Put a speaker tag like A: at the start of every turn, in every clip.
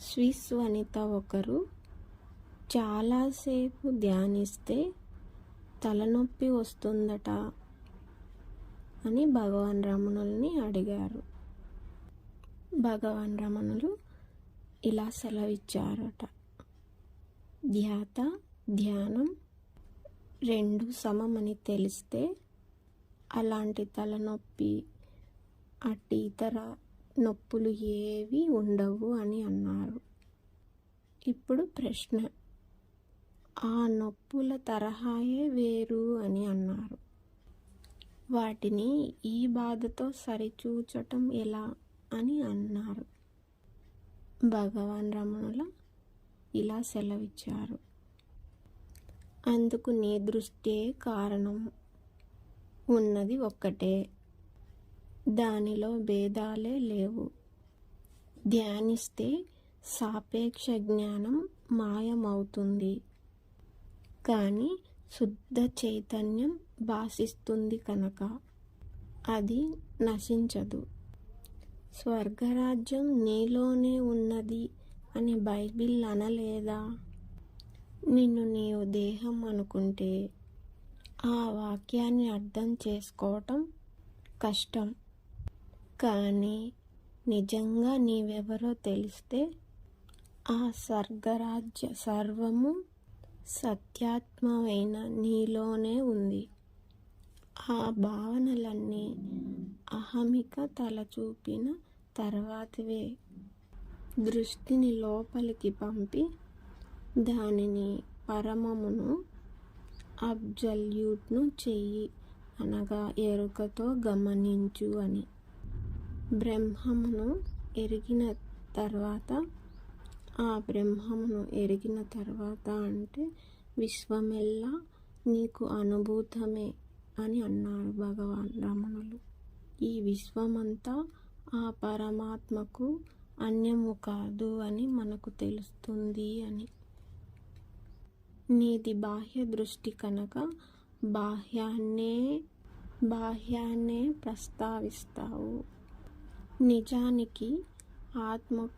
A: Swiss వనిత ఒకరు చాలాసేపు ధ్యానిస్తే తలనొప్పి వస్తుందట అని భగవాన్ రమణుల్ని అడిగారు. భగవాన్ రమణులు ఇలా సెలవిచ్చారట. ధ్యాత ధ్యానం రెండు సమమని తెలిస్తే అలాంటి తలనొప్పి అట్టి ఇతర నొప్పులు ఏవి ఉండవు అని అన్నారు. ఇప్పుడు ప్రశ్న. ఆ నొప్పుల తరహాయే వేరు అని అన్నారు. వాటిని ఈ బాధతో సరిచూచటం ఎలా అని అన్నారు. భగవాన్ రమణుల ఇలా సెలవిచ్చారు. అందుకు నీ దృష్టే కారణం. ఉన్నది ఒక్కటే. దానిలో భేదాలే లేవు. ధ్యానిస్తే సాపేక్ష జ్ఞానం మాయమవుతుంది. కానీ శుద్ధ చైతన్యం భాషిస్తుంది కనుక అది నశించదు. స్వర్గరాజ్యం నీలోనే ఉన్నది అని బైబిల్ అనలేదా? నిన్ను నీవు దేహం అనుకుంటే ఆ వాక్యాన్ని అర్థం చేసుకోవటం కష్టం. కానీ నిజంగా నీవెవరో తెలిస్తే ఆ స్వర్గరాజ్య సర్వము సత్యాత్మమైన నీలోనే ఉంది. ఆ భావనలన్నీ అహమిక తలచూపిన తర్వాతవే. దృష్టిని లోపలికి పంపి దానిని పరమమును అబ్జల్యూట్ను చెయ్యి అనగా ఎరుకతో గమనించు అని. బ్రహ్మమును ఎరిగిన తర్వాత ఆ బ్రహ్మమును ఎరిగిన తర్వాత అంటే విశ్వమెల్లా నీకు అనుభూతమే అని అన్నారు భగవాన్ రమణులు. ఈ విశ్వమంతా ఆ పరమాత్మకు అన్యము కాదు అని మనకు తెలుస్తుంది అని. నీది బాహ్య దృష్టి కనుక బాహ్యాన్నే బాహ్యాన్నే ప్రస్తావిస్తావు. నిజానికి ఆత్మ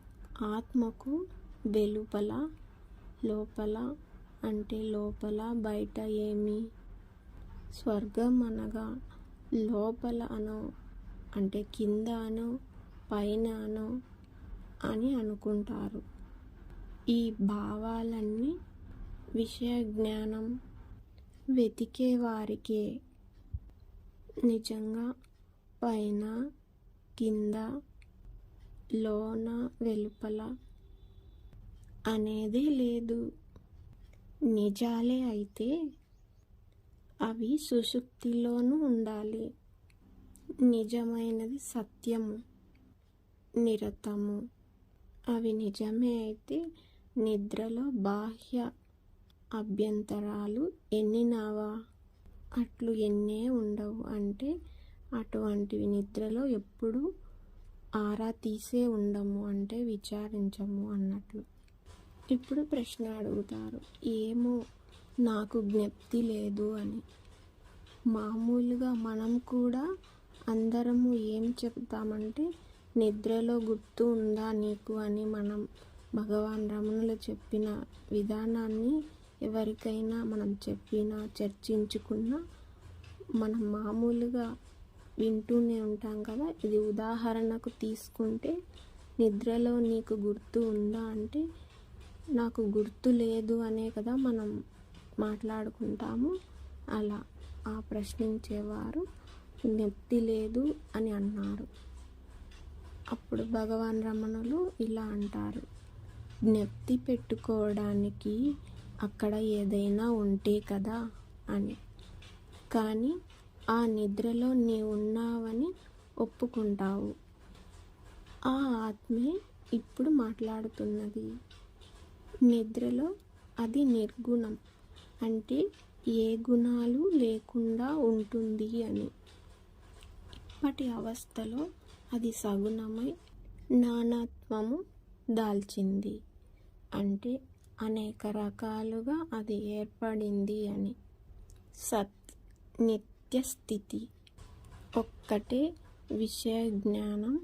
A: ఆత్మకు వెలుపల లోపల అంటే లోపల బయట ఏమి? స్వర్గం అనగా లోపల అనో అంటే కింద అనో పైన అనో అని అనుకుంటారు. ఈ భావాలన్నీ విషయ జ్ఞానం వెతికే వారికే. నిజంగా పైన కింద లోన వెలుపల అనేది లేదు. నిజాలే అయితే అవి సుషుప్తిలోనూ ఉండాలి. నిజమైనది సత్యము నిరతము. అవి నిజమే అయితే నిద్రలో బాహ్య అభ్యంతరాలు ఎన్నినావా? అట్లు ఎన్నే ఉండవు. అంటే అటువంటివి నిద్రలో ఎప్పుడు ఆరా తీసే ఉండము అంటే విచారించము అన్నట్లు. ఇప్పుడు ప్రశ్న అడుగుతారు ఏమో నాకు జ్ఞప్తి లేదు అని. మామూలుగా మనం కూడా అందరము ఏం చెప్తామంటే నిద్రలో గుర్తు ఉందా నీకు అని మనం భగవాన్ రమణులు చెప్పిన విధానాన్ని ఎవరికైనా మనం చెప్పినా చర్చించుకున్నా మనం మామూలుగా వింటూనే ఉంటాం కదా. ఇది ఉదాహరణకు తీసుకుంటే నిద్రలో నీకు గుర్తు ఉందా అంటే నాకు గుర్తు లేదు అనే కదా మనం మాట్లాడుకుంటాము. అలా ఆ ప్రశ్నించేవారు జ్ఞప్తి లేదు అని అన్నారు. అప్పుడు భగవాన్ రమణులు ఇలా అంటారు. జ్ఞప్తి పెట్టుకోవడానికి అక్కడ ఏదైనా ఉంటే కదా అని. కానీ ఆ నిద్రలో నీ ఉన్నావని ఒప్పుకుంటావు. ఆ ఆత్మే ఇప్పుడు మాట్లాడుతున్నది. నిద్రలో అది నిర్గుణం అంటే ఏ గుణాలు లేకుండా ఉంటుంది అని. ఇప్పటి అవస్థలో అది సగుణమై నానాత్వము దాల్చింది అంటే అనేక రకాలుగా అది ఏర్పడింది అని. సత్ నిత్యస్థితి ఒక్కటే విషయ జ్ఞానం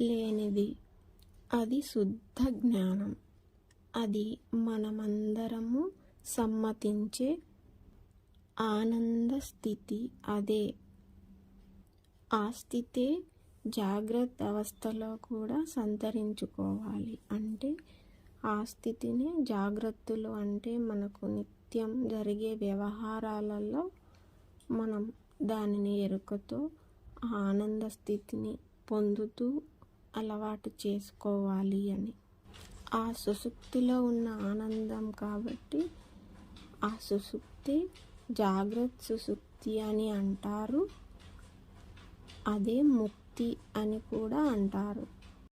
A: లేనిది. అది శుద్ధ జ్ఞానం. అది మనమందరము సమ్మతించే ఆనంద స్థితి అదే. ఆ స్థితే జాగ్రత్త అవస్థలో కూడా సంతరించుకోవాలి. అంటే ఆ స్థితిని జాగ్రత్తలు అంటే మనకు నిత్యం జరిగే వ్యవహారాలలో మనం దానిని ఎరుకతో ఆ ఆనంద స్థితిని పొందుతూ అలవాటు చేసుకోవాలి అని. ఆ సుసుప్తిలో ఉన్న ఆనందం కాబట్టి ఆ సుసుప్తి జాగ్రత్త సుసుప్తి అని అంటారు. అదే ముక్తి అని కూడా అంటారు.